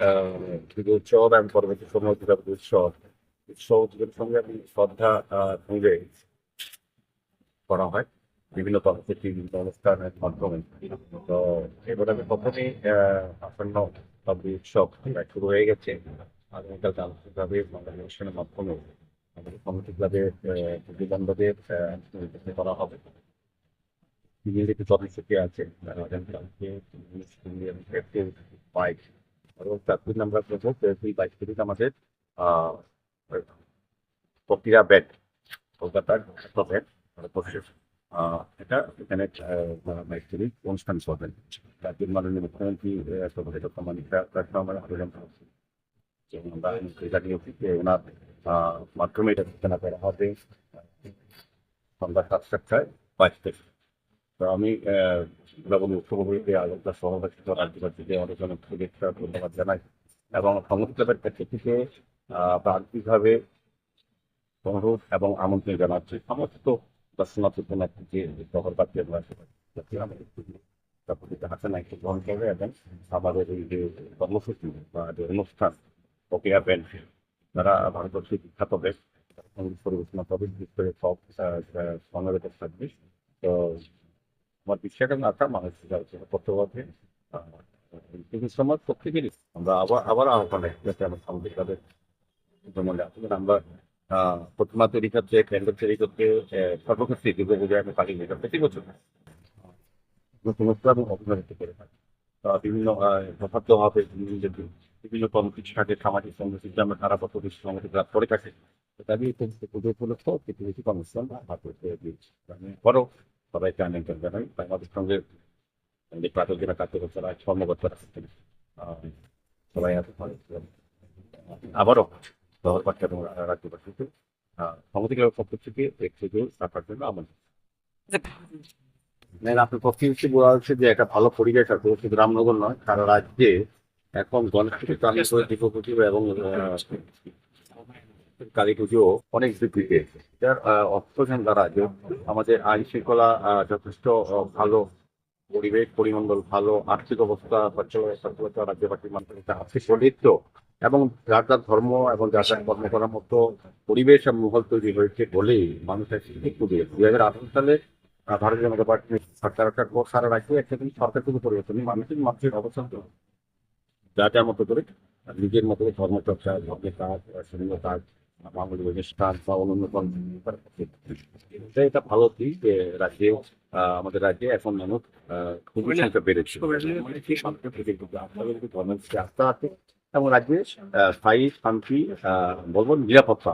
উৎসব এবং পরবর্তী সময় দুর্গাপুজো উৎসব উৎসব উৎসবের সঙ্গে শ্রদ্ধা সঙ্গে করা হয়। বিভিন্ন কর্মসূচি বিভিন্ন অনুষ্ঠানের মাধ্যমে। তো এবার আমি প্রথমেই আসন্ন উৎসব শুরু হয়ে গেছে। আগামীকাল আন্তর্জাতিকভাবে বাঙালি অনুষ্ঠানের মাধ্যমে আমাদের কমিটি করা হবে। নিজের একটু কর্মসূচি আছে আগামীকালকে বাইক এবং তার তিন নম্বর প্রথম দুই বাইক থেকে আমাদের প্রক্রিয়া ব্যাট, কলকাতার ব্যাট এটা এখানে বাইক থেকে অনুষ্ঠান করবেন রাজ্যের মাননীয় মুখ্যমন্ত্রী ডক্টর মানিকা আমরা আবেদন করেছি যে আমরা ওনার মাধ্যমে এটা সূচনা করা হবে। সন্ধ্যা সাতটায় বাইশ থেকে তো আমি নবম মুখ্যমন্ত্রী আলোচনা সভাপতি রাজ্যবাসীকে অনেক অনেক শুভেচ্ছা ধন্যবাদ জানাই। এবং আহ, প্রান্তিকভাবে অনুরোধ এবং আমন্ত্রণ জানাচ্ছি। সমস্ত দর্শনার্থী যে শহর বাদ হাতে নাইকে গ্রহণ করবে এবং আমাদের এই যে কর্মসূচি বা যে অনুষ্ঠান প্রক্রিয়া ব্যান্ড যারা ভারতবর্ষের বিখ্যাত সংগীত পরিবেশনা করবে বিশেষ করে সব সমবেত থাকবে। তো আমার বিশ্বাস এবং আশা মানুষ করতে পারবে সমাজ প্রত্যেকেরই আমরা আবার আবার আহ্বান যাতে আমরা তাদের ভ্রমণে আসলে আমরা প্রতিমা তৈরি করতে প্যান্ডেল তৈরি করতে সর্বক্ষেত্রে দুর্গা পূজায় আমি পালিয়ে যেতাম প্রতি বছর। নতুন এবং অভিনয় করে থাকি। বিভিন্ন যথার্থ হবে, বিভিন্ন কর্মসূচি থাকে সামাজিক কর্মসূচি আমরা তারা কত বেশি সমাজে কাজ করে থাকে এই পুজো উপলক্ষ কিছু বেশি কর্মসূচি আমরা করতে দিয়েছি। আনন্দ জানাই তাই আমাদের সঙ্গে আমাদের প্রাতকেরা কাজ করছে। সবাই আছে আবারও শহরবাসী এবং রাজ্যবাসীকে সমধিকার পক্ষ থেকে একটু রাখার জন্য আমার। না আপনার পক্ষে হিসেবে বলা হচ্ছে যে একটা ভালো পরিবেশ আছে শুধু রামনগর নয় সারা রাজ্যে এখন গণেশ চালু পুজো এবং কালী পুজো অনেক বৃদ্ধি পেয়েছে। যার যেন দ্বারা যে আমাদের আইন শৃঙ্খলা যথেষ্ট ভালো পরিবেশ, পরিমণ্ডল ভালো, আর্থিক অবস্থা সচ্ছলতা রাজ্যবাসীর মানুষের একটা আর্থিক সমৃদ্ধ এবং যার যার ধর্ম এবং যার যার কর্ম করার মতো পরিবেশ এবং মহল তৈরি হয়েছে বলেই মানুষের একটু দিয়ে দুই হাজার আঠারো সালে ভারতীয় জনতা পার্টি সরকার পর সারা রাজ্যে একটা কিন্তু সরকার কিন্তু পরিবর্তন মানুষের মানুষের অবস্থান যা যার মতো করে, নিজের মতো ধর্মচর্চা, ধর্মের কাজ সঙ্গে কাজ বাঙালি অনুষ্ঠান বা অন্যান্য এটা ভালো যে রাজ্যে আমাদের রাজ্যে এখন মানুষ খুবই সংখ্যা বেড়েছে। ধর্মের আস্থা আছে এবং রাজ্যে স্থায়ী শান্তি বলব নিরাপত্তা